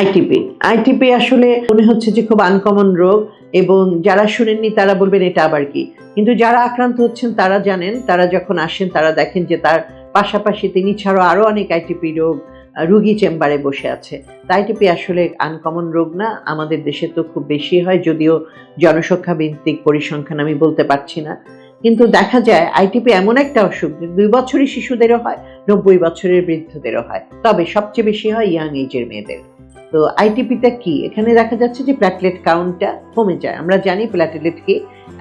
ITP ITP আসলে মনে হচ্ছে যে খুব আনকমন রোগ এবং যারা শুনেননি তারা বলবেন এটা আবার কি? কিন্তু যারা আক্রান্ত হচ্ছেন তারা জানেন, তারা যখন আসেন তারা দেখেন যে তার পাশাপাশি তিনি ছাড়াও আরও অনেক আইটিপি রোগ রুগী চেম্বারে বসে আছে। আইটিপি আসলে আনকমন রোগ না, আমাদের দেশে তো খুব বেশি হয়, যদিও জনসংখ্যা ভিত্তিক পরিসংখ্যান আমি বলতে পারছি না। কিন্তু দেখা যায় আইটিপি এমন একটা অসুখ, যে দুই বছরের শিশুদেরও হয়, নব্বই বছরের বৃদ্ধদেরও হয়। তবে সবচেয়ে বেশি হয় ইয়াং এজের মেয়েদের। তো আইটিপিটা কি? এখানে দেখা যাচ্ছে যে প্ল্যাটলেট কাউন্টটা কমে যায়। আমরা জানি প্ল্যাটেলেট কি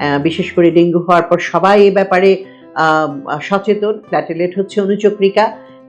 আহ, বিশেষ করে ডেঙ্গু হওয়ার পর সবাই এ ব্যাপারে সচেতন। প্ল্যাটেলেট হচ্ছে অনুচক্রিকা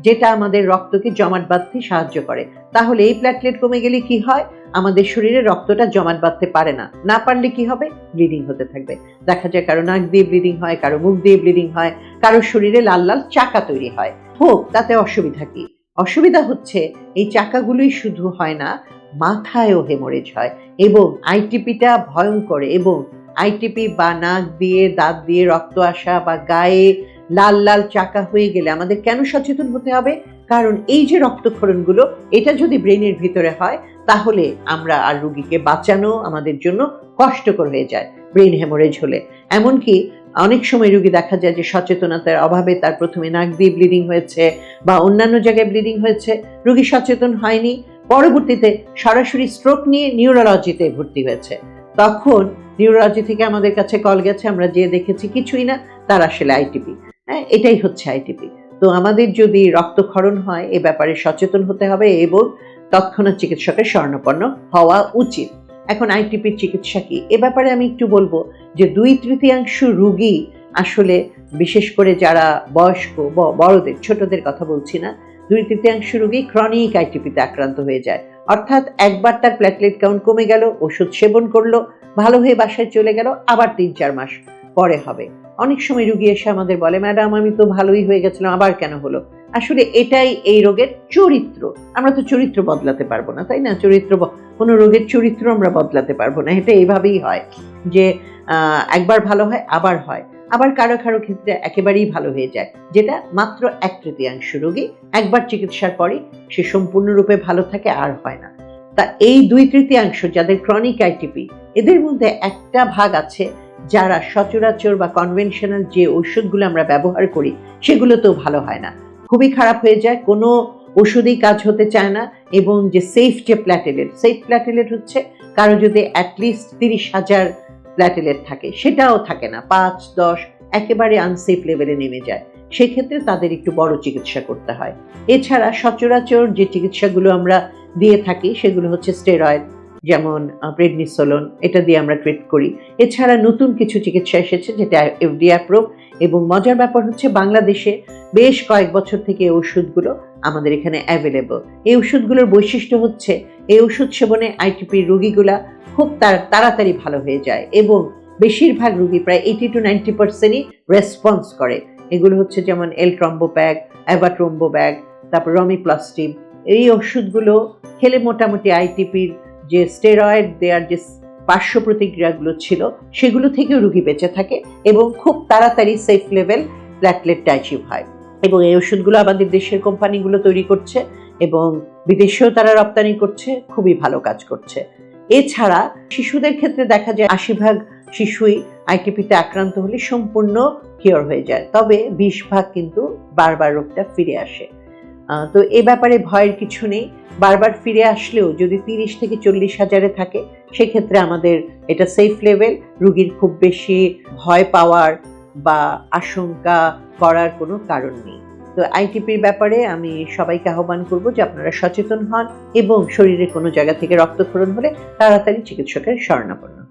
যেটা আমাদের রক্তকে জমাট বাঁধতে সাহায্য করে। তাহলে এই প্ল্যাটলেট কমে গেলে কি হয়? আমাদের শরীরে রক্তটা জমাট বাঁধতে পারে না। না পারলে কি হবে? ব্লিডিং হতে থাকবে। দেখা যায় কারও নাক দিয়ে ব্লিডিং হয় কারও মুখ দিয়ে ব্লিডিং হয় কারও শরীরে লাল লাল চাকা তৈরি হয়। হোক তাতে অসুবিধা কি? অসুবিধা হচ্ছে, এই চাকাগুলোই শুধু হয় না, মাথায়ও হেমোরেজ হয় এবং আইটিপিটা ভয়ঙ্কর এবং আইটিপি বা নাক দিয়ে, দাঁত দিয়ে রক্ত আসা বা গায়ে লাল লাল চাকা হয়ে গেলে আমাদের কেন সচেতন হতে হবে? কারণ এই যে রক্তক্ষরণগুলো, এটা যদি ব্রেনের ভিতরে হয়, তাহলে আমরা আর রুগীকে বাঁচানো আমাদের জন্য কষ্টকর হয়ে যায় ব্রেন হেমোরেজ হলে। এমনকি অনেক সময় রুগী দেখা যায় যে সচেতনতার অভাবে তার প্রথমে নাক দিয়ে ব্লিডিং হয়েছে বা অন্যান্য জায়গায় ব্লিডিং হয়েছে। রুগী সচেতন হয়নি। পরবর্তীতে সরাসরি স্ট্রোক নিয়ে নিউরোলজিতে ভর্তি হয়েছে। তখন নিউরোলজি থেকে আমাদের কাছে কল গেছে, আমরা যে দেখেছি কিছুই না, তার আসলে আইটিপি হ্যাঁ এটাই হচ্ছে আইটিপি তো আমাদের যদি রক্তক্ষরণ হয়, এ ব্যাপারে সচেতন হতে হবে এবং তৎক্ষণাৎ চিকিৎসকের স্বর্ণপন্ন হওয়া উচিত। এখন আইটিপির চিকিৎসা কি? এ ব্যাপারে আমি একটু বলব যে দুই তৃতীয়াংশ রুগী আসলে, বিশেষ করে যারা বয়স্ক বড়দের, ছোটদের কথা বলছি না, দুই তৃতীয়াংশ রুগী ক্রনিক আইটিপিতে আক্রান্ত হয়ে যায়। অর্থাৎ একবার তার প্ল্যাটলেট কাউন্ট কমে গেল, ওষুধ সেবন করল, ভালো হয়ে বাসায় চলে গেল, আবার তিন চার মাস পরে হবে। অনেক সময় রুগী এসে আমাদের বলে, ম্যাডাম, আমি তো ভালোই হয়ে গেছিলাম, আবার কেন হলো? আসলে এটাই এই রোগের চরিত্র। আমরা তো চরিত্র বদলাতে পারব না, তাই না? চরিত্র কোনো রোগের চরিত্র আমরা বদলাতে পারব না। এটা এইভাবেই হয় যে একবার ভালো হয়, আবার হয়। আবার কারও কারও ক্ষেত্রে একেবারেই ভালো হয়ে যায়। যেটা মাত্র এক তৃতীয়াংশ রোগী একবার চিকিৎসার পরে সে সম্পূর্ণরূপে ভালো থাকে, আর হয় না। তা এই দুই তৃতীয়াংশ যাদের ক্রনিক আইটিপি এদের মধ্যে একটা ভাগ আছে যারা সচরাচর বা কনভেনশনাল যে ওষুধগুলো আমরা ব্যবহার করি, সেগুলোতেও ভালো হয় না। খুবই খারাপ হয়ে যায়। কোনো ওষুধই কাজ হতে চায় না এবং যে সেফ যে প্ল্যাটেলেট সেফ প্ল্যাটেলেট হচ্ছে কারও যদি অ্যাটলিস্ট তিরিশ হাজার প্ল্যাটেলেট থাকে, সেটাও থাকে না। পাঁচ, দশ, একেবারে আনসেফ লেভেলে নেমে যায়। সেক্ষেত্রে তাদের একটু বড় চিকিৎসা করতে হয়। এছাড়া সচরাচর যে চিকিৎসাগুলো আমরা দিয়ে থাকি, সেগুলো হচ্ছে স্টেরয়েড যেমন প্রেডনিসোলন এটা দিয়ে আমরা ট্রিট করি। এছাড়া নতুন কিছু চিকিৎসা এসেছে, যেটা এফডি অ্যাপ্রুভ এবং মজার ব্যাপার হচ্ছে বাংলাদেশে বেশ কয়েক বছর থেকে এই ওষুধগুলো আমাদের এখানে অ্যাভেলেবল এই ওষুধগুলোর বৈশিষ্ট্য হচ্ছে এই ওষুধ সেবনে আইটিপি রোগীগুলা খুব তাড়াতাড়ি ভালো হয়ে যায় এবং বেশিরভাগ রোগী প্রায় এইটি টু নাইনটি পার্সেন্টই রেসপন্স করে। এগুলো হচ্ছে যেমন এল ট্রম্বোপ্যাগ অ্যাভাট্রম্বোব্যাগ তারপর রমিপ্লাস্টিম এই ওষুধগুলো খেলে মোটামুটি আইটিপির যে স্টেরয়েড দেওয়ার যে পার্শ্ব প্রতিক্রিয়াগুলো ছিল, সেগুলো থেকেও রুগী বেঁচে থাকে এবং খুব তাড়াতাড়ি সেফ লেভেল প্ল্যাটলেট অ্যাচিভ হয়। এবং এই ওষুধগুলো আমাদের দেশের কোম্পানিগুলো তৈরি করছে এবং বিদেশেও তারা রপ্তানি করছে, খুবই ভালো কাজ করছে। এছাড়া শিশুদের ক্ষেত্রে দেখা যায় আশি ভাগ শিশুই আইটিপিতে আক্রান্ত হলে সম্পূর্ণ কিওর হয়ে যায়। তবে বিশ ভাগ কিন্তু বারবার রোগটা ফিরে আসে। তো এ ব্যাপারে ভয়ের কিছু নেই বারবার ফিরে আসলেও যদি তিরিশ থেকে চল্লিশ হাজারে থাকে, সেক্ষেত্রে আমাদের এটা সেফ লেভেল রুগীর খুব বেশি ভয় পাওয়ার বা আশঙ্কা করার কোনো কারণ নেই তো আইটিপির ব্যাপারে আমি সবাইকে আহ্বান করব যে আপনারা সচেতন হন এবং শরীরে কোনো জায়গা থেকে রক্তক্ষরণ হলে তাড়াতাড়ি চিকিৎসকের শরণাপন্ন।